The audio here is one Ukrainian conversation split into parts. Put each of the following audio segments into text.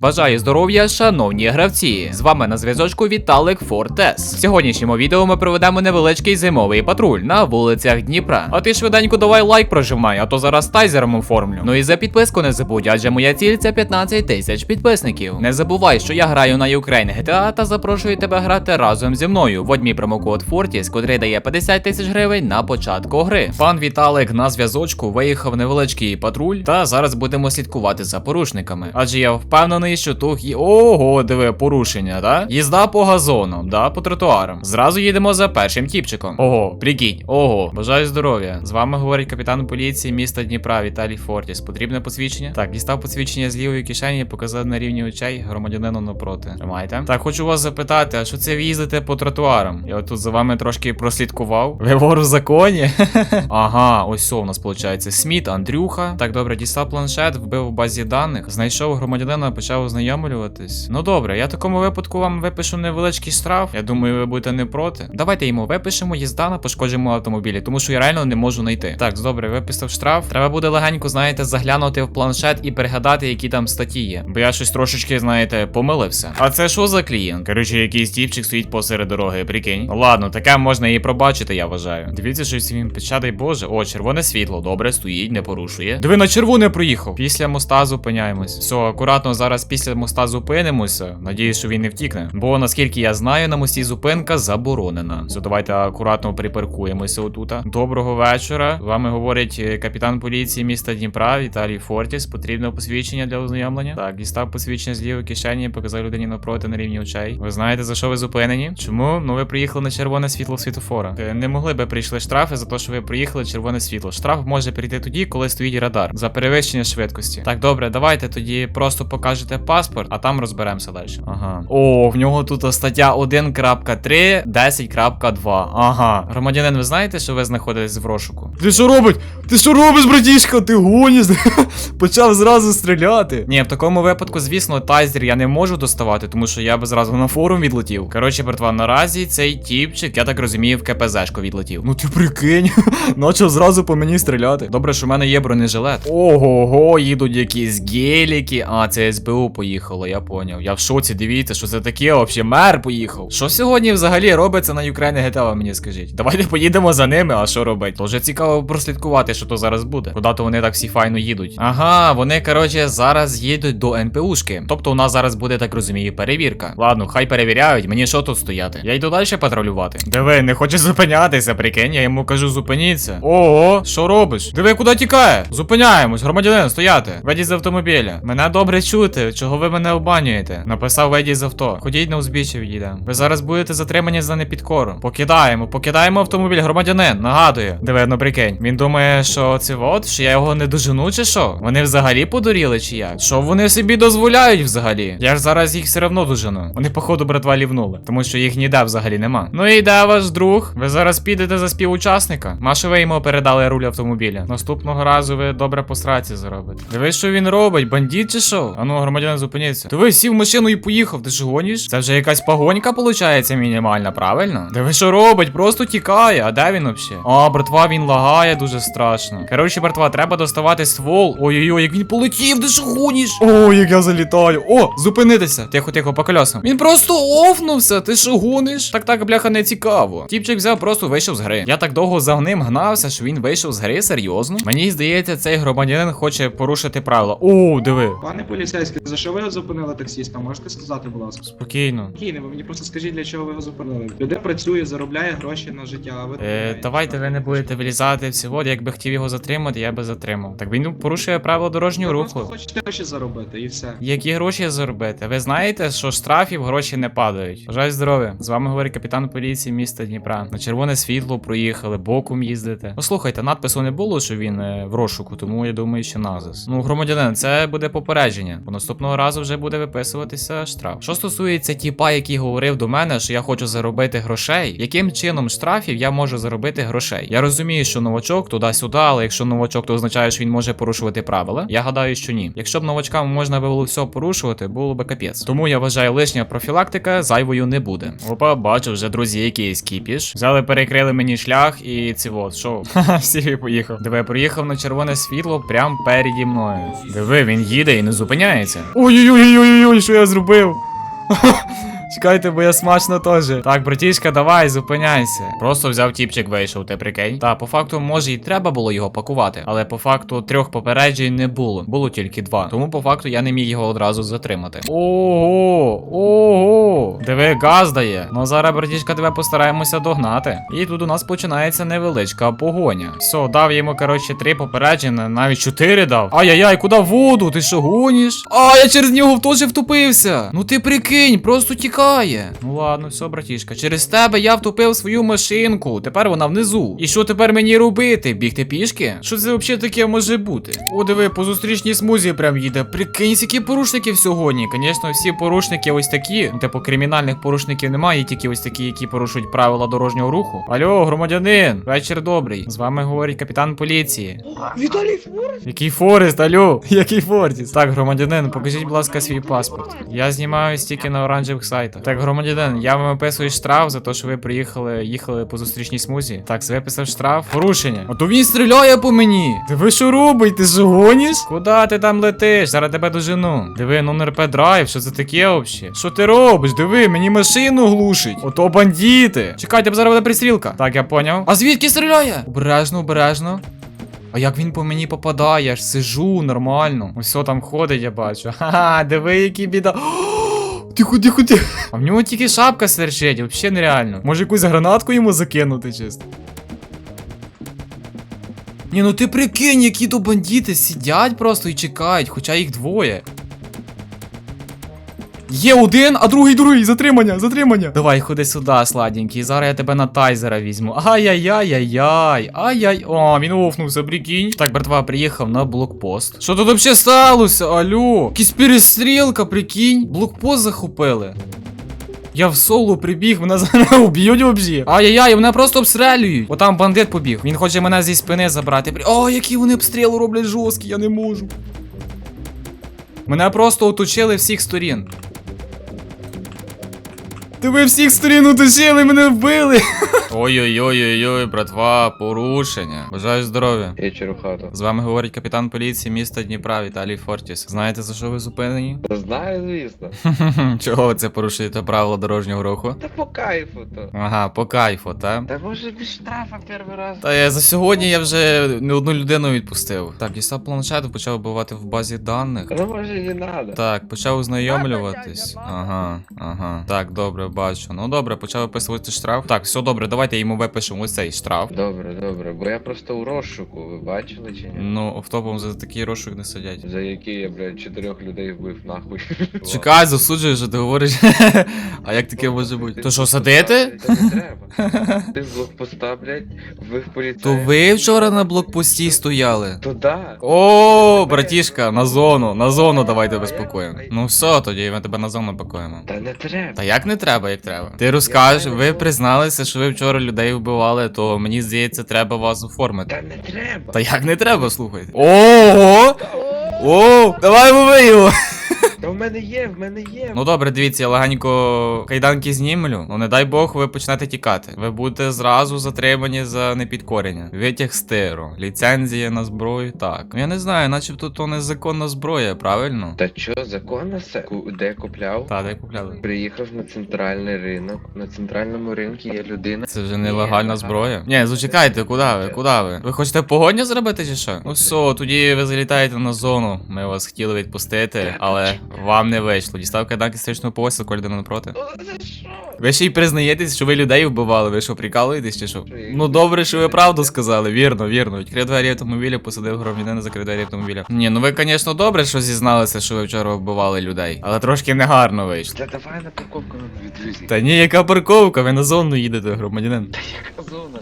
Бажаю здоров'я, шановні гравці! З вами на зв'язочку Віталик Фортес. В сьогоднішньому відео ми проведемо невеличкий зимовий патруль на вулицях Дніпра. А ти швиденько давай лайк прожимай, а то зараз тайзером оформлю. Ну і за підписку не забудь, адже моя ціль це 15 тисяч підписників. Не забувай, що я граю на Ukraine GTA та запрошую тебе грати разом зі мною. Вводь мій промокод Fortis, котрий дає 50 тисяч гривень на початку гри. Пан Віталик на зв'язочку виїхав невеличкий патруль, та зараз будемо слідкувати за порушниками. Адже я впевнений, що тут є. Ого, диви, порушення, да? Їзда по газонам, да, по тротуарам. Зразу їдемо за першим тіпчиком. Ого, прикинь, ого, бажаю здоров'я. З вами говорить капітан поліції міста Дніпра Віталій Фортіс. Потрібне посвідчення? Так, дістав посвідчення з лівої кишені, показав на рівні очей громадянину напроти. Тримайте. Так, хочу вас запитати, а що це ви їздите по тротуарам? Я тут за вами трошки прослідкував. Ви вор в законі? ага, ось у нас виходить. Сміт, Андрюха. Так, добре, дістав планшет, вбив в базі даних, знайшов громадянина, почав ознайомлюватись. Ну добре, я в такому випадку вам випишу невеличкий штраф. Я думаю, ви будете не проти. Давайте йому випишемо їзда на пошкодженому автомобілі, тому що я реально не можу знайти. Так, добре, виписав штраф. Треба буде легенько, знаєте, заглянути в планшет і пригадати, які там статті є. Бо я щось трошечки, знаєте, помилився. А це що за клієнт? Коротше, якийсь дівчик стоїть посеред дороги, прикинь. Ладно, таке можна і пробачити, я вважаю. Дивіться, щось він пече, дай Боже. О, червоне світло, добре, стоїть, не порушує. Диви, на червоне проїхав. Після моста зупиняємось. Все, акуратно зараз після моста зупинимося. Надіюсь, що він не втікне. Бо наскільки я знаю, на мості зупинка заборонена. Все, давайте акуратно припаркуємося отута. Доброго вечора. Вами говорить е, капітан поліції міста Дніпра Віталій Фортіс. Потрібне посвідчення для ознайомлення. Так, дістав посвідчення з лівої кишені, показав людині напроти на рівні очей. Ви знаєте, за що ви зупинені? Чому? Ну ви приїхали на червоне світло світофора. Е, Не могли би прийшли штрафи за те, що ви приїхали червоне світло. Штраф може прийти тоді, коли стоїть радар за перевищення швидкості. Так, добре, давайте тоді просто покажете паспорт, а там розберемося далі. Ага. О, в нього тут стаття 1.3, 10.2. Ага. Громадянин, ви знаєте, що ви знаходитесь в розшуку? Ти що робить? Ти що робиш, братішка? Ти гониш? Почав зразу стріляти. Ні, в такому випадку, звісно, тайзер я не можу доставати, тому що я би зразу на форум відлетів. Коротше, братва, наразі цей тіпчик, я так розумію, в КПЗшку відлетів. Ну ти прикинь, почав зразу по мені стріляти. Добре, що в мене є бронежилет. Ого-го, їдуть якісь геліки. А, це СБУ поїхало, я поняв. Я в шоці, дивіться, що це таке, вообще мер поїхав. Що сьогодні взагалі робиться на Ukraine GTA, мені скажіть? Давайте поїдемо за ними, а що робить? Тоже цікаво прослідкувати, що то зараз буде. Куди то вони так всі файно їдуть. Ага, вони, коротше, зараз їдуть до НПУшки. Тобто у нас зараз буде, так розумію, перевірка. Ладно, хай перевіряють, мені що тут стояти? Я йду далі патрулювати. Диви, не хоче зупинятися, прикинь, я йому кажу, зупиніться. Ого, що робиш? Диви, куди тікає? Зупиняємось, громадянин, стояти. Ведіть з автомобіля. Мене добре чути, чого ви мене обманюєте? Написав ведіть з авто. Ходіть на узбіччя відійдемо. Ви зараз будете затримані за непідкору. Покидаємо, покидаємо автомобіль, громадянин, нагадую. Диви, ну прикинь. Він думає, що це от, що я його не дожену, чи що? Вони взагалі подуріли, чи як? Що вони собі дозволяють взагалі? Я ж зараз їх все одно дожену. Вони, походу, братва, лівнули, тому що їх ніде взагалі нема. Ну і де ваш друг? Ви зараз підете за співучасника? Машу ви йому передали руль автомобіля. Наступного разу ви добре по сраці заробите. Дивись, що він робить, бандит чи що? Ану, громадянин, зупиніться. Диви, сів в машину і поїхав. Ти ж гониш? Це вже якась погонька, виходить, мінімальна, правильно? Диви, що робить? Просто тікає. А де він взагалі? А, братва, він лагає дуже страшно. Коротше, братва, треба доставати ствол. Ой-ой-ой, як він полетів, ти ж гониш? О, як я залітаю. О, Зупинитися. Тихо, тихо, по колесам. Він просто офнувся. Ти що гониш? Так так, бляха, не цікаво. Тіпчик взяв, просто вийшов з гри. Я так довго за ним гнався, що він вийшов з гри, серйозно. Мені здається, цей громадянин хоче порушити правила. О, диви. Пане поліцейський, за що ви зупинили таксіста? Можете сказати, будь ласка? Спокійно. Спокійно, ви мені просто скажіть, для чого ви його зупинили. Людина працює, заробляє гроші на життя, а ви Е, давайте ви не будете вилізати всього. Якби хотів його затримати, я би затримав. Так він порушує правила дорожнього Ви руху. хочете гроші заробити і все. Які гроші заробити? Ви знаєте, що штрафів гроші не падають. Бажаю здоров'я. З вами говорить капітан поліції міста Дніпра. На червоне світло проїхали, боком їздите. Ну слухайте, надпису не було, що він е, в розшуку, тому я думаю, що назис. Ну, громадянин, це буде попередження. Бо наступного разу вже буде виписуватися штраф. Що стосується тіпа, який говорив до мене, що я хочу заробити грошей, яким чином штрафів я можу заробити грошей? Я розумію, що новачок туди-сюди, але якщо новачок, то означає, що він може порушувати правила. Я гадаю, що ні. Якщо б новачкам можна було все порушувати, було б капець. Тому я вважаю, лишня профілактика зайвою не буде. Опа, бачу вже, друзі, якийсь кіпіш. Взяли, перекрили мені шлях і ці от, що? Ха-ха, всі поїхав. Диви, приїхав на червоне світло прямо переді мною. Диви, він їде і не зупиняється. Ой-ой-ой-ой-ой, що я зробив? Чекайте, бо я смачно теж. Так, братішка, давай, зупиняйся. Просто взяв тіпчик, вийшов, ти прикинь. Та по факту, може, і треба було його пакувати, але по факту трьох попереджень не було. Було тільки два. Тому по факту я не міг його одразу затримати. Ого, ого. Диви, газ дає. Ну зараз, братішка, тебе постараємося догнати. І тут у нас починається невеличка погоня. Все, дав йому, коротше, три попередження, навіть чотири дав. Ай-яй-яй, куди воду? Ти що гониш? А, я через нього теж втопився. Ну ти прикинь, просто тікає. Ну ладно, все, братішка. Через тебе я втопив свою машинку. Тепер вона внизу. І що тепер мені робити? Бігти пішки? Що це взагалі таке може бути? О, диви, по зустрічній смузі прям їде. Прикинь, які порушників сьогодні. Звісно, всі порушники ось такі. Ну, Типу, кримінальних порушників немає, є тільки ось такі, які порушують правила дорожнього руху. Алло, громадянин, вечір добрий. З вами говорить капітан поліції. Віталій Форест? Який Форест, алло? Який Фортіс? Так, громадянин, покажіть, будь ласка, свій паспорт. Я знімаюсь тільки на оранжевих сайтах. Так, громадянин, я вам виписую штраф за те, що ви приїхали, їхали по зустрічній смузі. Так, виписав штраф. Порушення. А то він стріляє по мені. Ти ви що робите? Ти гониш? Куда ти там летиш? Зараз тебе дожену. Диви, ну РП драйв, що це таке взагалі? Що ти робиш? Диви, мені машину глушить. Ото бандити. Чекайте, зараз буде пристрілка. Так, я поняв. А звідки стріляє? Обережно, обережно. А як він по мені попадає, я ж сижу нормально. Ось що там ходить, я бачу. Ха-ха, диви, який біда. Тихо, тихо, тихо. А в нього тільки шапка сверчить, взагалі нереально. Може якусь гранатку йому закинути чисто. Ні, ну ти прикинь, які то бандити сидять просто і чекають, хоча їх двоє. Є один, а другий другий. Затримання, затримання. Давай, ходи сюди, сладенький. Зараз я тебе на тайзера візьму. Ай-яй-яй-яй-яй. Ай-яй. О, він офнувся, прикинь. Так, братва, приїхав на блокпост. Що тут взагалі сталося? Алло? Якась перестрілка, прикинь. Блокпост захопили. Я в соло прибіг, мене зараз уб'ють взагалі. Ай-яй-яй, мене просто обстрелюють. О, там бандит побіг. Він хоче мене зі спини забрати. О, які вони обстріли роблять жорсткі, я не можу. Мене просто оточили всіх сторін. Тебе всіх сторін оточили, мене вбили. Ой-ой-ой-ой, братва, порушення. Бажаю здоров'я. Вечір у хату. З вами говорить капітан поліції міста Дніпра Віталій Фортіс. Знаєте за що ви зупинені? Знаю, звісно. Чого ви це порушуєте правила дорожнього руху? Та по кайфу то. Ага, по кайфу, та? Та може без штрафа перший раз. Та я за сьогодні я вже не одну людину відпустив. Так, дістав планшет, почав вбивати в базі даних. Ну може не надо. Так, почав ознайомлюватись. Ага, ага. Так, добре, бачу. Ну добре, почав виписувати штраф. Так, все добре, давайте йому випишемо ось цей штраф. Добре, добре, бо я просто у розшуку, ви бачили чи ні? Ну, автопом за такий розшук не сидять. За які я, блядь, чотирьох людей вбив нахуй. Чекай, засуджую, що ти говориш. а як таке може бути? То що, садити? Та не треба. Ти з блокпоста, блядь, вбив То ви вчора на блокпості стояли? То да. О, братішка, на зону, на зону давайте безпокоїмо. Ну все, тоді ми тебе на зону пакуємо. Та не треба. Та як не треба, як треба. Ти розкажеш, ви призналися, що ви вчора людей вбивали, то мені здається, треба вас оформити. Та не треба. Та як не треба, слухайте. Ого! О, давай мови його! В мене є, в мене є. Ну добре, дивіться, я легенько кайданки знімлю. Ну не дай Бог, ви почнете тікати. Ви будете зразу затримані за непідкорення. Витяг з тиру, ліцензія на зброю. Так. Ну я не знаю, начебто то незаконна зброя, правильно? Та чо, законно все? Ку- Де купляв? Та, де купляли. Приїхав на центральний ринок. На центральному ринку є людина. Це вже нелегальна зброя. Ні, зачекайте, куди ви? Куди ви? Ви хочете погоню зробити чи що? Ну все, тоді ви залітаєте на зону. Ми вас хотіли відпустити, але вам не вийшло. Дістав кайданки стрічного пояса, кольде напроти. За? Ви ще й признаєтесь, що ви людей вбивали, ви що, прикалуєтесь чи що? Ну добре, що ви правду сказали, вірно, вірно. Відкрив двері автомобіля, посадив громадянина, закрив двері автомобіля. Ні, ну ви, звісно, добре, що зізналися, що ви вчора вбивали людей, але трошки негарно вийшло. Та давай на парковку на. Та ні, яка парковка, ви на зону їдете, громадянин. Та Яка зона?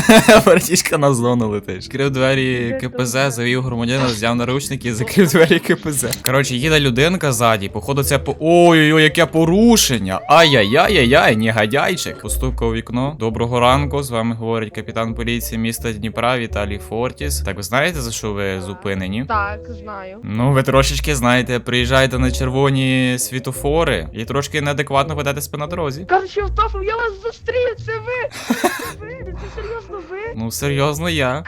Братішка на зону летиш. Відкрив двері КПЗ, завів громадянина, взяв наручники, і закрив двері КПЗ. Коротше, їде людинка ззаді, походу це по. Ой-ой-ой, яке порушення! Ай-яй-яй-яй-яй, негодяйчик. Постукав у вікно. Доброго ранку. З вами говорить капітан поліції міста Дніпра Віталій Фортіс. Так ви знаєте, за що ви зупинені? Так, знаю. Ну, ви трошечки знаєте, приїжджаєте на червоні світофори і трошки неадекватно ведете на дорозі. Короче, Автофов, я вас зустрів, це ви! Це ви? Ну, серйозно, я.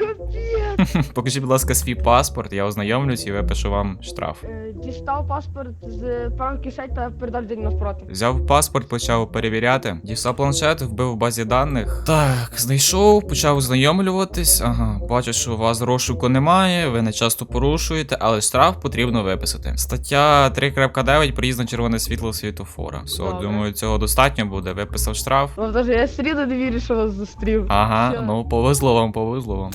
Покажіть, будь ласка, свій паспорт, я ознайомлюсь і випишу вам штраф. Е, Дістав паспорт з правої кишень та передав день навпроти. Взяв паспорт, почав перевіряти. Дістав планшет, вбив в базі даних. Так, знайшов, почав ознайомлюватись. Ага, бачу, що у вас розшуку немає, ви не часто порушуєте, але штраф потрібно виписати. Стаття 3.9 приїзд на червоне світло світофора. Все, Добре. думаю, цього достатньо буде. Виписав штраф. Ну, навіть я рівно не вірю, що вас зустрів. Ага, Все. ну повезло вам, повезло вам.